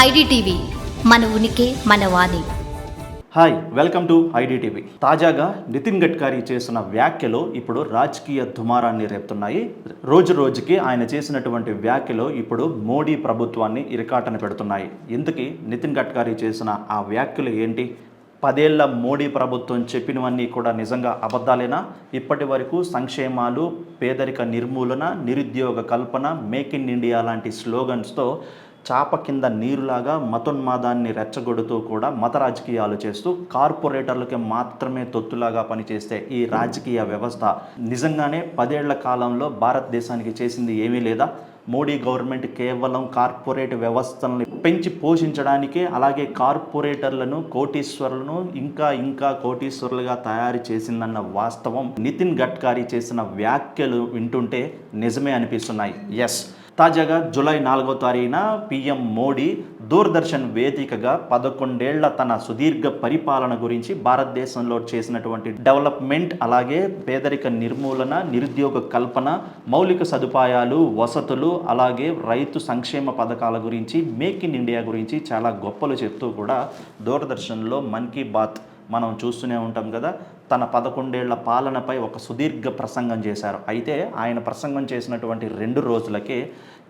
IDTV మన ఉనికి మన వాణి. Hi welcome to IDTV. తాజాగా నితిన్ గడ్కరీ చేసిన వ్యాఖ్యలు ఇప్పుడు రాజకీయ దుమారాన్ని రేపుతున్నాయి. రోజు రోజుకి ఆయన చేసినటువంటి వ్యాఖ్యలు ఇప్పుడు మోడీ ప్రభుత్వాన్ని ఇరకాటన పెడుతున్నాయి. ఇందుకీ నితిన్ గడ్కరీ చేసిన ఆ వ్యాఖ్యలు ఏంటి? పదేళ్ళ మోడీ ప్రభుత్వం చెప్పినవన్నీ కూడా నిజంగా అబద్ధాలేనా? ఇప్పటి వరకు సంక్షేమాలు పేదరిక నిర్మూలన నిరుద్యోగ కల్పన మేక్ ఇన్ ఇండియా లాంటి స్లోగన్స్తో చాప కింద నీరులాగా మతోన్మాదాన్ని రెచ్చగొడుతూ కూడా మత రాజకీయాలు చేస్తూ కార్పొరేటర్లకి మాత్రమే తొత్తులాగా పనిచేస్తే ఈ రాజకీయ వ్యవస్థ నిజంగానే పదేళ్ళ కాలంలో భారతదేశానికి చేసింది ఏమీ లేదా? మోడీ గవర్నమెంట్ కేవలం కార్పొరేట్ వ్యవస్థలను పెంచి పోషించడానికే అలాగే కార్పొరేటర్లను కోటీశ్వరులను ఇంకా ఇంకా కోటీశ్వరులుగా తయారు చేసిందన్న వాస్తవం నితిన్ గడ్కరీ చేసిన వ్యాఖ్యలు వింటుంటే నిజమే అనిపిస్తున్నాయి. ఎస్ తాజాగా జూలై నాలుగో తారీఖున పీఎం మోడీ దూరదర్శన్ వేదికగా పదకొండేళ్ళ తన సుదీర్ఘ పరిపాలన గురించి భారతదేశంలో చేసినటువంటి డెవలప్మెంట్ అలాగే పేదరిక నిర్మూలన నిరుద్యోగ కల్పన మౌలిక సదుపాయాలు వసతులు అలాగే రైతు సంక్షేమ పథకాల గురించి మేక్ ఇన్ ఇండియా గురించి చాలా గొప్పలు చెప్తూ కూడా దూరదర్శన్లో మన్ కీ బాత్ మనం చూస్తూనే ఉంటాం కదా తన పదకొండేళ్ళ పాలనపై ఒక సుదీర్ఘ ప్రసంగం చేశారు. అయితే ఆయన ప్రసంగం చేసినటువంటి రెండు రోజులకే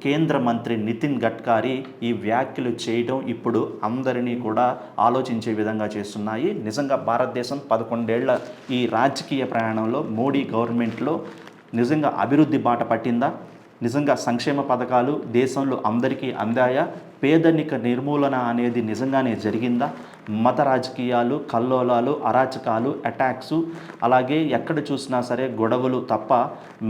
కేంద్ర మంత్రి నితిన్ గడ్కారీ ఈ వ్యాఖ్యలు చేయడం ఇప్పుడు అందరినీ కూడా ఆలోచించే విధంగా చేస్తున్నాయి. నిజంగా భారతదేశం పదకొండేళ్ళ ఈ రాజకీయ ప్రయాణంలో మోడీ గవర్నమెంట్లో నిజంగా అభివృద్ధి బాట పట్టిందా? నిజంగా సంక్షేమ పథకాలు దేశంలో అందరికీ అందాయా? పేదరిక నిర్మూలన అనేది నిజంగానే జరిగిందా? మత రాజకీయాలు కల్లోలాలు అరాచకాలు అటాక్సు అలాగే ఎక్కడ చూసినా సరే గొడవలు తప్ప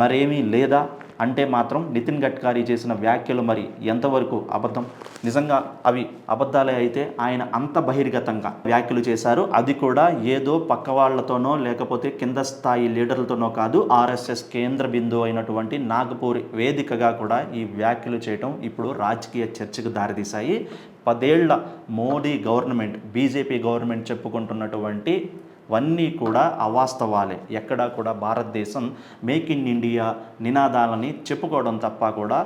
మరేమీ లేదా? అంటే మాత్రం నితిన్ గడ్కరీ చేసిన వ్యాఖ్యలు మరి ఎంతవరకు అబద్ధం? నిజంగా అవి అబద్ధాలే అయితే ఆయన అంత బహిర్గతంగా వ్యాఖ్యలు చేశారు. అది కూడా ఏదో పక్క వాళ్ళతోనో లేకపోతే కింద స్థాయి లీడర్లతోనో కాదు. ఆర్ఎస్ఎస్ కేంద్ర బిందువు అయినటువంటి నాగపూర్ వేదికగా కూడా ఈ వ్యాఖ్యలు చేయటం ఇప్పుడు రాజకీయ చర్చకు దారితీశాయి. పదేళ్ళ మోడీ గవర్నమెంట్ బీజేపీ గవర్నమెంట్ చెప్పుకుంటున్నటువంటి ఇవన్నీ కూడా అవాస్తవాలే. ఎక్కడా కూడా భారతదేశం మేక్ ఇన్ ఇండియా నినాదాలని చెప్పుకోవడం తప్ప కూడా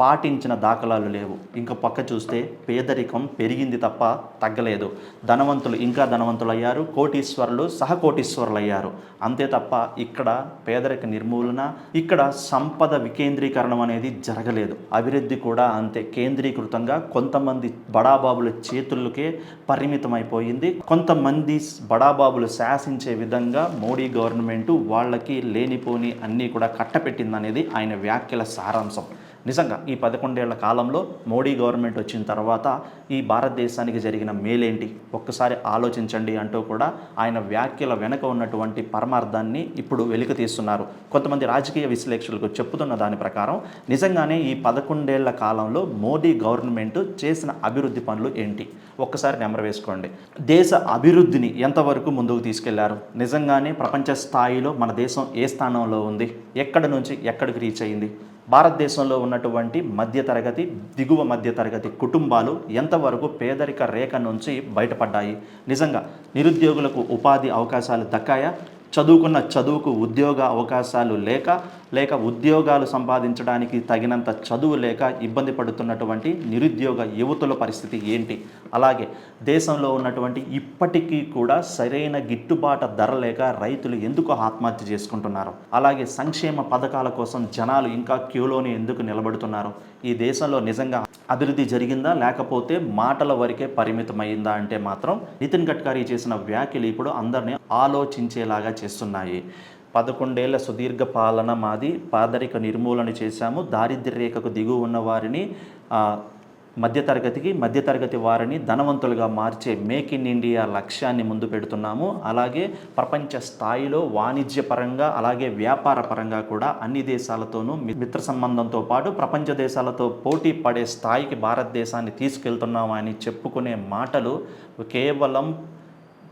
పాటించిన దాఖలాలు లేవు. ఇంకా పక్క చూస్తే పేదరికం పెరిగింది తప్ప తగ్గలేదు. ధనవంతులు ఇంకా ధనవంతులు అయ్యారు కోటీశ్వరులు సహకోటీశ్వరులు అయ్యారు అంతే తప్ప ఇక్కడ పేదరిక నిర్మూలన ఇక్కడ సంపద వికేంద్రీకరణం అనేది జరగలేదు. అభివృద్ధి కూడా అంతే. కేంద్రీకృతంగా కొంతమంది బడాబాబుల చేతులకే పరిమితమైపోయింది. కొంతమంది బడాబాబులు శాసించే విధంగా మోడీ గవర్నమెంట్ వాళ్ళకి లేనిపోని అన్నీ కూడా కట్టపెట్టిందనేది ఆయన వ్యాఖ్యల సారాంశం. నిజంగా ఈ పదకొండేళ్ళ కాలంలో మోడీ గవర్నమెంట్ వచ్చిన తర్వాత ఈ భారతదేశానికి జరిగిన మేలేంటి? ఒక్కసారి ఆలోచించండి అంటూ కూడా ఆయన వ్యాఖ్యల వెనక ఉన్నటువంటి పరమార్థాన్ని ఇప్పుడు వెలికి తీస్తున్నారు. కొంతమంది రాజకీయ విశ్లేషకులకు చెప్పుతున్న దాని ప్రకారం నిజంగానే ఈ పదకొండేళ్ళ కాలంలో మోడీ గవర్నమెంట్ చేసిన అభివృద్ధి పనులు ఏంటి? ఒక్కసారి నెమర వేసుకోండి. దేశ అభివృద్ధిని ఎంతవరకు ముందుకు తీసుకెళ్ళారు? నిజంగానే ప్రపంచ స్థాయిలో మన దేశం ఏ స్థానంలో ఉంది? ఎక్కడి నుంచి ఎక్కడికి రీచ్ అయింది? భారతదేశంలో ఉన్నటువంటి మధ్యతరగతి దిగువ మధ్యతరగతి కుటుంబాలు ఎంతవరకు పేదరిక రేఖ నుంచి బయటపడ్డాయి? నిజంగా నిరుద్యోగులకు ఉపాధి అవకాశాలు దక్కాయా? చదువుకున్న చదువుకు ఉద్యోగ అవకాశాలు లేక లేక ఉద్యోగాలు సంపాదించడానికి తగినంత చదువు లేక ఇబ్బంది పడుతున్నటువంటి నిరుద్యోగ యువతుల పరిస్థితి ఏంటి? అలాగే దేశంలో ఉన్నటువంటి ఇప్పటికీ కూడా సరైన గిట్టుబాటు ధర లేక రైతులు ఎందుకు ఆత్మహత్య చేసుకుంటున్నారు? అలాగే సంక్షేమ పథకాల కోసం జనాలు ఇంకా క్యూలోనే ఎందుకు నిలబడుతున్నారు? ఈ దేశంలో నిజంగా అభివృద్ధి జరిగిందా? లేకపోతే మాటల వరకే పరిమితమైందా అంటే మాత్రం నితిన్ గడ్కరీ చేసిన వ్యాఖ్యలు ఇప్పుడు అందరినీ ఆలోచించేలాగా చేస్తున్నాయి. పదకొండేళ్ళ సుదీర్ఘ పాలన మాది. పాదరిక నిర్మూలన చేశాము. దారిద్ర్య రేఖకు దిగువ ఉన్న వారిని మధ్యతరగతికి మధ్యతరగతి వారిని ధనవంతులుగా మార్చే మేక్ ఇన్ ఇండియా లక్ష్యాన్ని ముందు పెడుతున్నాము. అలాగే ప్రపంచ స్థాయిలో వాణిజ్యపరంగా అలాగే వ్యాపార పరంగా కూడా అన్ని దేశాలతోనూ మి- మిత్ర సంబంధంతో పాటు ప్రపంచ దేశాలతో పోటీ పడే స్థాయికి భారతదేశాన్ని తీసుకెళ్తున్నామని చెప్పుకునే మాటలు కేవలం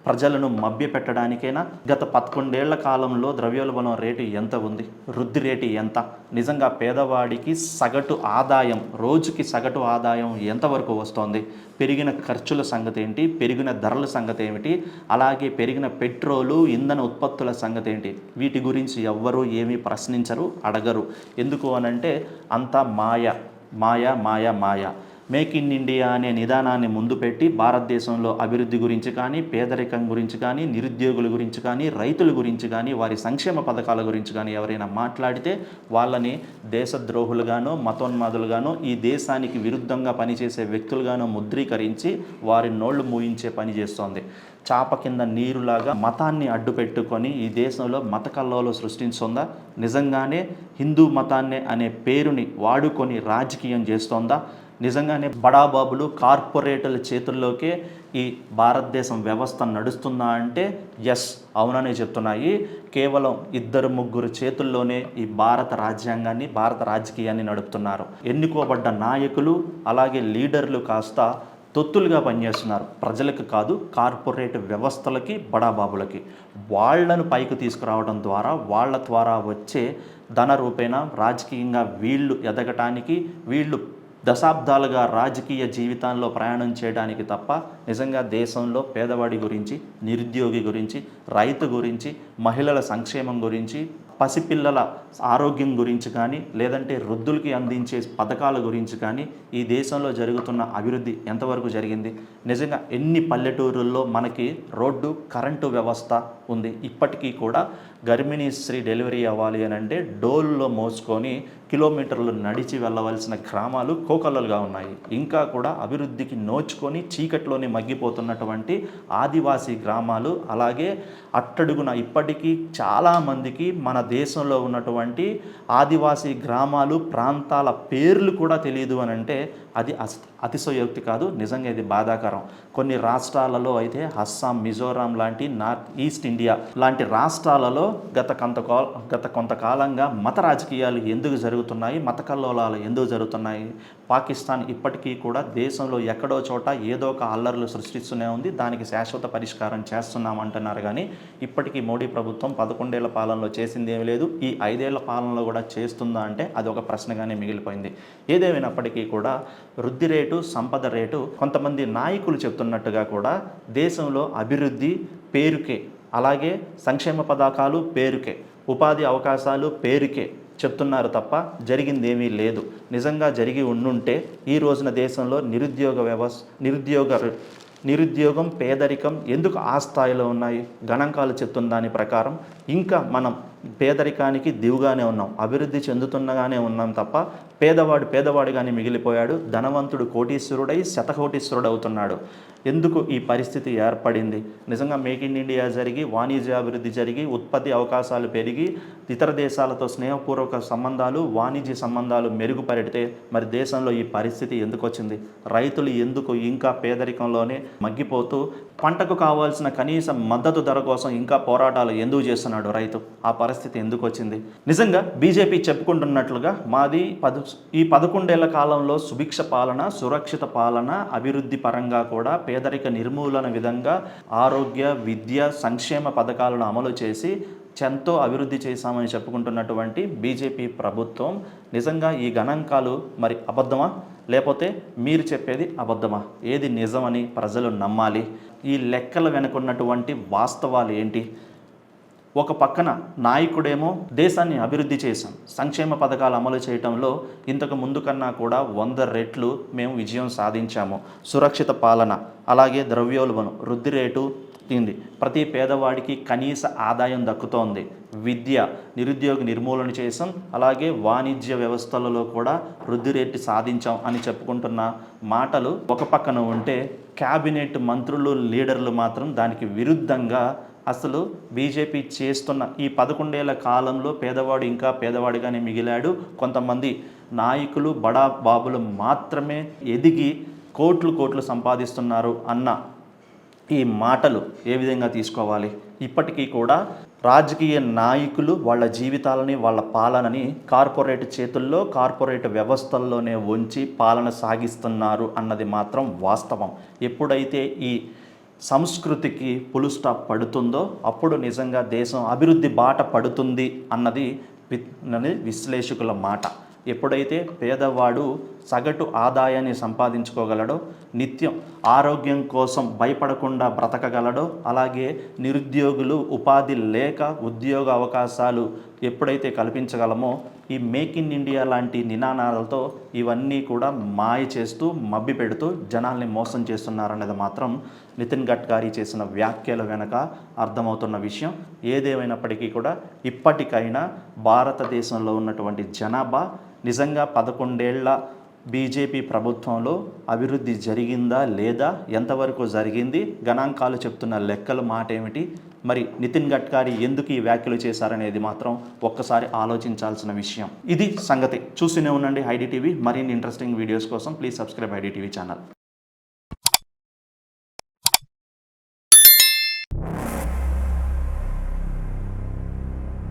ప్రజలను మభ్యపెట్టడానికైనా గత పదకొండేళ్ళ కాలంలో ద్రవ్యోల్బణం రేటు ఎంత ఉంది? వృద్ధి రేటు ఎంత? నిజంగా పేదవాడికి సగటు ఆదాయం రోజుకి సగటు ఆదాయం ఎంతవరకు వస్తోంది? పెరిగిన ఖర్చుల సంగతి ఏంటి పెరిగిన ధరల సంగతి ఏమిటి అలాగే పెరిగిన పెట్రోలు ఇంధన ఉత్పత్తుల సంగతి ఏంటి వీటి గురించి ఎవ్వరూ ఏమీ ప్రశ్నించరు అడగరు. ఎందుకు అనంటే అంతా మాయ మాయ మాయ మాయ. మేక్ ఇన్ ఇండియా అనే నిదానాన్ని ముందు పెట్టి భారతదేశంలో అభివృద్ధి గురించి కానీ పేదరికం గురించి కానీ నిరుద్యోగుల గురించి కానీ రైతుల గురించి కానీ వారి సంక్షేమ పథకాల గురించి కానీ ఎవరైనా మాట్లాడితే వాళ్ళని దేశద్రోహులుగానో మతోన్మాదులుగానో ఈ దేశానికి విరుద్ధంగా పనిచేసే వ్యక్తులుగానో ముద్రీకరించి వారి నోళ్ళు మూయించే పని చేస్తోంది. చాప కింద నీరులాగా మతాన్ని అడ్డుపెట్టుకొని ఈ దేశంలో మత కల్లోలు సృష్టించుందా? నిజంగానే హిందూ మతాన్నే అనే పేరుని వాడుకొని రాజకీయం చేస్తోందా? నిజంగానే బడాబాబులు కార్పొరేటర్ల చేతుల్లోకే ఈ భారతదేశం వ్యవస్థ నడుస్తుందా అంటే ఎస్ అవుననే చెప్తున్నాయి. కేవలం ఇద్దరు ముగ్గురు చేతుల్లోనే ఈ భారత రాజ్యాంగాన్ని భారత రాజకీయాన్ని నడుపుతున్నారు. ఎన్నుకోబడ్డ నాయకులు అలాగే లీడర్లు కాస్త తొత్తులుగా పనిచేస్తున్నారు. ప్రజలకు కాదు కార్పొరేట్ వ్యవస్థలకి బడాబాబులకి. వాళ్ళను పైకి తీసుకురావడం ద్వారా వాళ్ళ ద్వారా వచ్చే ధన రూపేణ రాజకీయంగా వీళ్ళు ఎదగటానికి వీళ్ళు దశాబ్దాలుగా రాజకీయ జీవితంలో ప్రయాణం చేయడానికి తప్ప నిజంగా దేశంలో పేదవాడి గురించి నిరుద్యోగి గురించి రైతు గురించి మహిళల సంక్షేమం గురించి పసిపిల్లల ఆరోగ్యం గురించి కానీ లేదంటే వృద్ధులకి అందించే పథకాల గురించి కానీ ఈ దేశంలో జరుగుతున్న అభివృద్ధి ఎంతవరకు జరిగింది? నిజంగా ఎన్ని పల్లెటూరుల్లో మనకి రోడ్డు కరెంటు వ్యవస్థ ఉంది ఇప్పటికీ కూడా గర్భిణీ స్త్రీ డెలివరీ అవ్వాలి అని అంటే డోల్లో మోసుకొని కిలోమీటర్లు నడిచి వెళ్ళవలసిన గ్రామాలు కోకల్లలుగా ఉన్నాయి. ఇంకా కూడా అభివృద్ధికి నోచుకొని చీకట్లోనే మగ్గిపోతున్నటువంటి ఆదివాసీ గ్రామాలు అలాగే అట్టడుగున ఇప్పటికీ చాలామందికి మన దేశంలో ఉన్నటువంటి ఆదివాసీ గ్రామాలు ప్రాంతాల పేర్లు కూడా తెలియదు అని అంటే అది అస్ అతిశయోక్తి కాదు నిజంగా ఇది బాధాకరం. కొన్ని రాష్ట్రాలలో అయితే అస్సాం మిజోరాం లాంటి నార్త్ ఈస్ట్ ఇండియా లాంటి రాష్ట్రాలలో గత కొంత గత కొంతకాలంగా మత రాజకీయాలు ఎందుకు జరుగుతున్నాయి? మత కల్లోలాలు ఎందుకు జరుగుతున్నాయి? పాకిస్తాన్ ఇప్పటికీ కూడా దేశంలో ఎక్కడో చోట ఏదో ఒక అల్లర్లు సృష్టిస్తూనే ఉంది. దానికి శాశ్వత పరిష్కారం చేస్తున్నాం అంటున్నారు కానీ ఇప్పటికీ మోడీ ప్రభుత్వం పదకొండేళ్ళ పాలనలో చేసింది ఏమీ లేదు. ఈ ఐదేళ్ళ పాలనలో కూడా చేస్తుందా అంటే అది ఒక ప్రశ్నగానే మిగిలిపోయింది. ఏదేమైనప్పటికీ కూడా వృద్ధి రేటు సంపద రేటు కొంతమంది నాయకులు చెప్తున్నట్టుగా కూడా దేశంలో అభివృద్ధి పేరుకే అలాగే సంక్షేమ పథకాలు పేరుకే ఉపాధి అవకాశాలు పేరుకే చెప్తున్నారు తప్ప జరిగింది ఏమీ లేదు. నిజంగా జరిగి ఉండుంటే ఈ రోజున దేశంలో నిరుద్యోగ వ్యవస్థ నిరుద్యోగ నిరుద్యోగం పేదరికం ఎందుకు ఆ స్థాయిలో ఉన్నాయి? గణాంకాలు చెప్తున్న దాని ప్రకారం ఇంకా మనం పేదరికానికి దివుగానే ఉన్నాం. అభివృద్ధి చెందుతున్నగానే ఉన్నాం తప్ప పేదవాడు పేదవాడిగానే మిగిలిపోయాడు. ధనవంతుడు కోటీశ్వరుడై శతకోటీశ్వరుడు అవుతున్నాడు ఎందుకు ఈ పరిస్థితి ఏర్పడింది? నిజంగా మేక్ ఇన్ ఇండియా జరిగి వాణిజ్య అభివృద్ధి జరిగి ఉత్పత్తి అవకాశాలు పెరిగి ఇతర దేశాలతో స్నేహపూర్వక సంబంధాలు వాణిజ్య సంబంధాలు మెరుగుపరితే మరి దేశంలో ఈ పరిస్థితి ఎందుకు వచ్చింది? రైతులు ఎందుకు ఇంకా పేదరికంలోనే మగ్గిపోతూ పంటకు కావాల్సిన కనీస మద్దతు ధర కోసం ఇంకా పోరాటాలు ఎందుకు చేస్తున్నాడు రైతు? ఆ పరిస్థితి ఎందుకు వచ్చింది? నిజంగా బీజేపీ చెప్పుకుంటున్నట్లుగా మాది పద ఈ పదకొండేళ్ళ కాలంలో సుభిక్ష పాలన సురక్షిత పాలన అభివృద్ధి పరంగా కూడా పేదరిక నిర్మూలన విధంగా ఆరోగ్య విద్య సంక్షేమ పథకాలను అమలు చేసి ఎంతో అభివృద్ధి చేశామని చెప్పుకుంటున్నటువంటి బీజేపీ ప్రభుత్వం నిజంగా ఈ గణాంకాలు మరి అబద్ధమా? లేకపోతే మీరు చెప్పేది అబద్ధమా? ఏది నిజమని ప్రజలు నమ్మాలి? ఈ లెక్కల వెనుకున్నటువంటి వాస్తవాలు ఏంటి? ఒక పక్కన నాయకుడేమో దేశాన్ని అభివృద్ధి చేశాం. సంక్షేమ పథకాలు అమలు చేయటంలో ఇంతకు ముందు కన్నా కూడా వంద రెట్లు మేము విజయం సాధించాము. సురక్షిత పాలన అలాగే ద్రవ్యోల్బణం వృద్ధి రేటు తింది. ప్రతి పేదవాడికి కనీస ఆదాయం దక్కుతోంది. విద్య నిరుద్యోగ నిర్మూలన చేసాం అలాగే వాణిజ్య వ్యవస్థలలో కూడా వృద్ధి రేటు సాధించాం అని చెప్పుకుంటున్న మాటలు ఒక పక్కన ఉంటే క్యాబినెట్ మంత్రులు లీడర్లు మాత్రం దానికి విరుద్ధంగా అసలు బీజేపీ చేస్తున్న ఈ పదకొండేళ్ళ కాలంలో పేదవాడు ఇంకా పేదవాడిగానే మిగిలాడు. కొంతమంది నాయకులు బడా బాబులు మాత్రమే ఎదిగి కోట్లు కోట్లు సంపాదిస్తున్నారు అన్న ఈ మాటలు ఏ విధంగా తీసుకోవాలి? ఇప్పటికీ కూడా రాజకీయ నాయకులు వాళ్ళ జీవితాలని వాళ్ళ పాలనని కార్పొరేట్ చేతుల్లో కార్పొరేట్ వ్యవస్థల్లోనే ఉంచి పాలన సాగిస్తున్నారు అన్నది మాత్రం వాస్తవం. ఎప్పుడైతే ఈ సంస్కృతికి పులు స్టాప్ పడుతుందో అప్పుడు నిజంగా దేశం అభివృద్ధి బాట పడుతుంది అన్నది అన్నది విశ్లేషకుల మాట. ఎప్పుడైతే పేదవాడు సగటు ఆదాయాన్ని సంపాదించుకోగలడో నిత్యం ఆరోగ్యం కోసం భయపడకుండా బ్రతకగలడో అలాగే నిరుద్యోగులు ఉపాధి లేక ఉద్యోగ అవకాశాలు ఎప్పుడైతే కల్పించగలమో ఈ మేక్ ఇన్ ఇండియా లాంటి నినాదాలతో ఇవన్నీ కూడా మాయ చేస్తూ మబ్బి పెడుతూ జనాల్ని మోసం చేస్తున్నారనేది మాత్రం నితిన్ గడ్కరీ చేసిన వ్యాఖ్యల వెనక అర్థమవుతున్న విషయం. ఏదేమైనప్పటికీ కూడా ఇప్పటికైనా భారతదేశంలో ఉన్నటువంటి జనాభా నిజంగా పదకొండేళ్ళ బీజేపీ ప్రభుత్వంలో అభివృద్ధి జరిగిందా లేదా ఎంతవరకు జరిగింది గణాంకాలు చెప్తున్న లెక్కల మాట ఏమిటి మరి నితిన్ గడ్కరీ ఎందుకు ఈ వ్యాఖ్యలు చేశారనేది మాత్రం ఒక్కసారి ఆలోచించాల్సిన విషయం. ఇది సంగతి. చూస్తూనే ఉండండి ఐడిటీవీ మరిన్ని ఇంట్రెస్టింగ్ వీడియోస్ కోసం ప్లీజ్ సబ్స్క్రైబ్ ఐడిటీవీ ఛానల్.